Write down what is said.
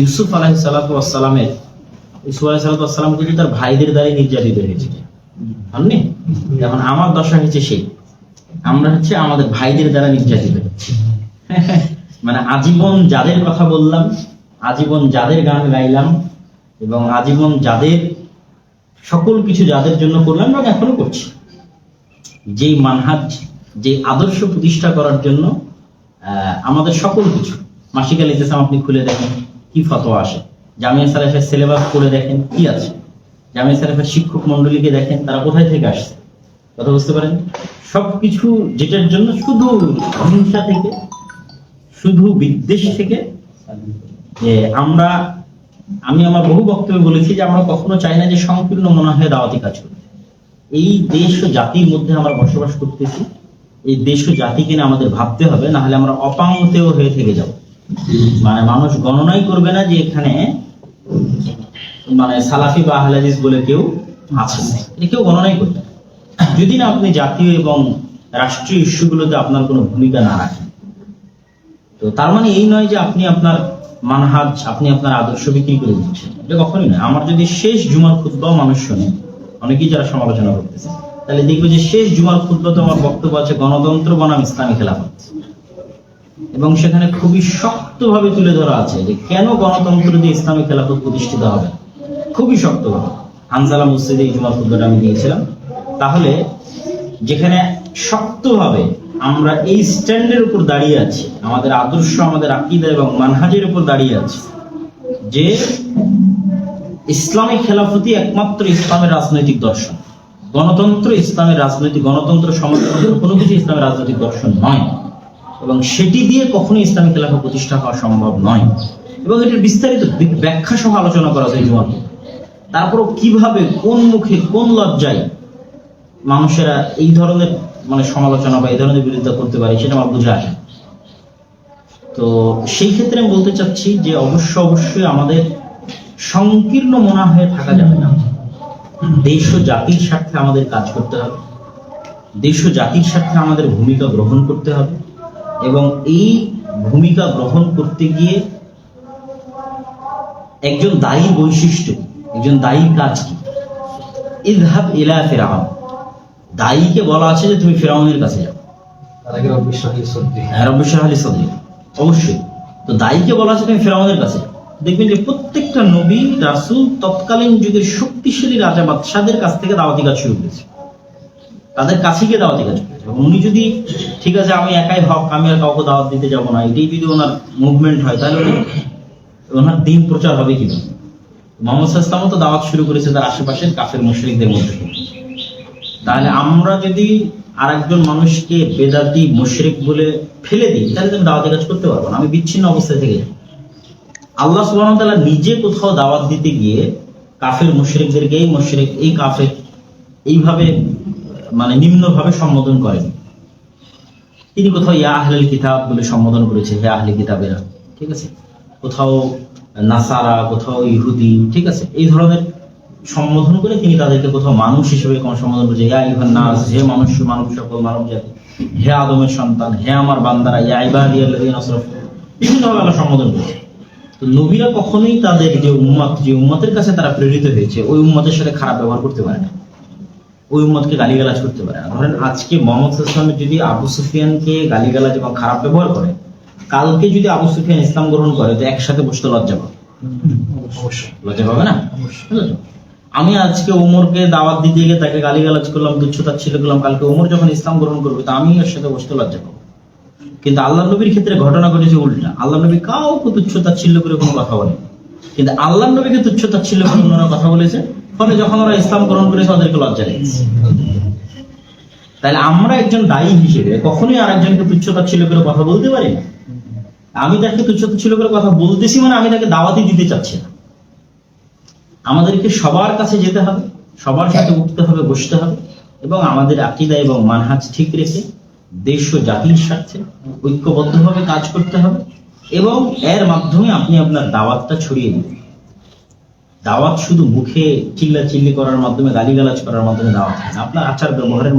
ইউসুফ আলাহি সাল্লামের ইউসুফ আলাহি সাল্লাম কিন্তু তার ভাইদের দ্বারাই নির্যাতিত হয়েছে আপনি এখন আমার দশা হচ্ছে সেই। আমরা হচ্ছে আমাদের ভাইদের দ্বারা নির্যাতিত মানে আজীবন যাদের কথা বললাম, আজীবন যাদের গান গাইলাম, এবং আজীবন যাদের সকল কিছু যাদের জন্য করলাম, এবং এখনও করছি। যেই মানহাজ যে আদর্শ প্রতিষ্ঠা করার জন্য আমাদের সকল কিছু মাসিকাল ইতিসাম আপনি খুলে দেখেন কি ফতোয়া আসে। জামিয়া সালেফের সিলেবাস করে দেখেন কি আছে? জামিয়া সালেফের শিক্ষক মন্ডলীকে দেখেন তারা কোথায় থেকে আসছে। কথা বুঝতে পারেন? সবকিছু যেটার জন্য শুধু হিংসা থেকে, শুধু বিদ্বেষ থেকে, যে আমরা, আমি আমার বহু বক্তব্যে বলেছি যে আমরা কখনো চাই না যে সংকীর্ণ মনে হয় দাওয়াতি কাজ করতে। এই দেশ ও জাতির মধ্যে আমরা বসবাস করতেছি, এই দেশ ও জাতিকে নিয়ে আমাদের ভাবতে হবে না হলে আমরা অপাঙ্গতেও হয়ে থেকে যাব। মানে মানুষ গণনাই করবে না যে এখানে মানে সালাফি বা আহলাদিস বলে কেউ আছে এটা কেউ গণনাই করবে না। যদি না আপনি জাতীয় এবং রাষ্ট্রীয় ইস্যুগুলোতে আপনার কোনো ভূমিকা না রাখেন। তো তার মানে এই নয় যে আপনি আপনার মানহাজ, আপনি আপনার আদর্শ বিক্রি করে দিচ্ছেন। এটা কখনোই নয়। আমার যদি শেষ জুমার খুদ্বাও মানুষ শোনে, অনেকেই যারা সমালোচনা করতেছে, তাহলে দেখবে যে শেষ জুমার খুদ্বাতে আমার বক্তব্য আছে গণতন্ত্র বনাম ইসলামী খেলাফত। এবং সেখানে খুবই শক্তভাবে তুলে ধরা আছে যে কেন গণতন্ত্র দিয়ে ইসলামী খেলাফত প্রতিষ্ঠিত হবে। খুবই শক্তভাবে। হানজালা মসজিদে এই জুমার খুদ্বাটা আমি দিয়েছিলাম। তাহলে যেখানে শক্তভাবে আমরা এই স্ট্যান্ডের উপর দাঁড়িয়ে আছি, আমাদের আদর্শ, আমাদের আকিদা এবং মানহাজের উপর দাঁড়িয়ে আছি, যে ইসলামী খেলাফতি একমাত্র ইসলামের রাজনৈতিক দর্শন। গণতন্ত্র ইসলামের রাজনৈতিক, গণতন্ত্র সমাজতন্ত্র কোনো কিছু ইসলামের রাজনৈতিক দর্শন নয়। এবং সেটি দিয়ে কখনোই ইসলামী খেলাফত প্রতিষ্ঠা হওয়া সম্ভব নয়। এবং এটির বিস্তারিত ব্যাখ্যা সহ আলোচনা করা যায় জুমাতে তারপরও কীভাবে, কোন মুখে, কোন লজ্জায় মানুষেরা এই ধরনের মানে সমালোচনা বা এই ধরনের বিরোধিতা করতে পারে, সেটা আমার বুঝে আসে তো সেই ক্ষেত্রে আমি বলতে চাচ্ছি যে অবশ্য অবশ্যই আমাদের সংকীর্ণ মনা হয়ে থাকা যাবে না। দেশ ও জাতির স্বার্থে আমাদের কাজ করতে হবে। দেশ ও জাতির স্বার্থে আমাদের ভূমিকা গ্রহণ করতে হবে। এবং এই ভূমিকা গ্রহণ করতে গিয়ে একজন দায়ী বৈশিষ্ট্য একজন দায়ী কাজ কি? ইজহাব ইলা ফেরাউন দায়ীকে বলা আছে যে তুমি ফেরাউনের কাছে যাও। সদ্দি হ্যাঁ অবশ্যই। তো দায়ীকে বলা আছে তুমি ফেরাউনের কাছে। দেখবেন যে প্রত্যেকটা নবী রাসুল তৎকালীন যুগের শক্তিশালী রাজা বাদশাদের কাছ থেকে দাওয়াতি কাজ শুরু করেছে। তাদের কাছে গিয়ে দাওয়াতি কাজ করেছে। এবং উনি যদি, ঠিক আছে, আমি একাই হক, আমি আর কাউকে দাওয়াত দিতে যাব না। এটাই যদি ওনার মুভমেন্ট হয়, তাহলে ওনার দিন প্রচার হবে কিনা মোহাম্মদ সাল্লামও তো দাওয়াত শুরু করেছে তার আশেপাশের কাফের, মুশরিকদের মধ্যে। তাহলে আমরা যদি আরেকজন মানুষকে বেদাতি, মুশরিক বলে ফেলে দিই, তাহলে তুমি দাওয়াতি কাজ করতে পারব না। আমি বিচ্ছিন্ন অবস্থায় থেকে। আল্লাহ সুবহানাহু ওয়া তাআলা নিজে কোথাও দাওয়াত দিতে গিয়ে কাফের মুশরিকদেরকে এই মুশরিক এই কাফের, এইভাবে মানে নিম্নভাবে সম্বোধন করেন। তিনি কোথাও ইয়া আহলেল কিতাব বলে সম্বোধন করেছে, হে আহলে কিতাবেরা, ঠিক আছে? কোথাও নাসারা, কোথাও ইহুদি, ঠিক আছে? এই ধরনের সম্বোধন করে তিনি তাদেরকে কোথাও মানুষ হিসেবে কোন সম্বোধন করেছে। ইয়া ইভান নাস, হে মানুষ, মানব সকল, মানব জাতি, হে আদমের সন্তান, হে আমার বান্দারা, ইয়া ইবাদিয়াল্লাযিনা আসরাফু। বিভিন্নভাবে আল্লাহ সম্বোধন করেছে। তো নবীরা কখনোই তাদের যে উম্মত, যে উম্মাতের কাছে তারা প্রেরিত হয়েছে, ওই উম্মতের সাথে খারাপ ব্যবহার করতে পারে না। ওই উম্মতকে গালিগালাজ করতে পারে না। ধরেন আজকে মোহাম্মদ ইসলামের যদি আবু সুফিয়ানকে গালিগালাজ এবং খারাপ ব্যবহার করে কালকে যদি আবু সুফিয়ান ইসলাম গ্রহণ করে তো একসাথে বসতে লজ্জা পাবে। লজ্জা পাবে না? আমি আজকে ওমরকে দাওয়াত দিতে গিয়ে তাকে গালিগালাজ করলাম তুচ্ছতা ছিল করলাম কালকে ওমর যখন ইসলাম গ্রহণ করবে তো আমি এর সাথে বসতে লজ্জা পাবো। কিন্তু আল্লাহ নবীর ক্ষেত্রে ঘটনা ঘটেছে উল্টা। আল্লাহ নবী কাউকে তুচ্ছতা ছিল করে কোনো কথা বলে কিন্তু আল্লাহ নবীকে তুচ্ছতা ছিল করে ওনারা কথা বলেছে? ফলে যখন ওরা ইসলাম গ্রহণ করেছে ওদেরকে লজ্জা লেগেছে। তাহলে আমরা একজন দায়ী হিসেবে কখনোই আর একজনকে তুচ্ছতা ছিল করে কথা বলতে পারি না। আমি তাকে তুচ্ছতা ছিল করে কথা বলতেছি মানে আমি তাকে দাওয়াতি দিতে চাচ্ছি না। আমাদেরকে সবার কাছে যেতে হবে, সবার সাথে উঠতে হবে, বসতে হবে এবং আমাদের আকিদা এবং মানহাজ ঠিক রেখে দেশ ও জাতির স্বার্থে ঐক্যবদ্ধভাবে কাজ করতে হবে এবং এর মাধ্যমে আপনি আপনার দাওয়াতটা ছড়িয়ে দিন দাওয়াত শুধু মুখে চিল্লা চিল্লি করার মাধ্যমে, গালিগালাজ করার মাধ্যমে দাওয়াত হয় না। আপনার আচার ব্যবহারের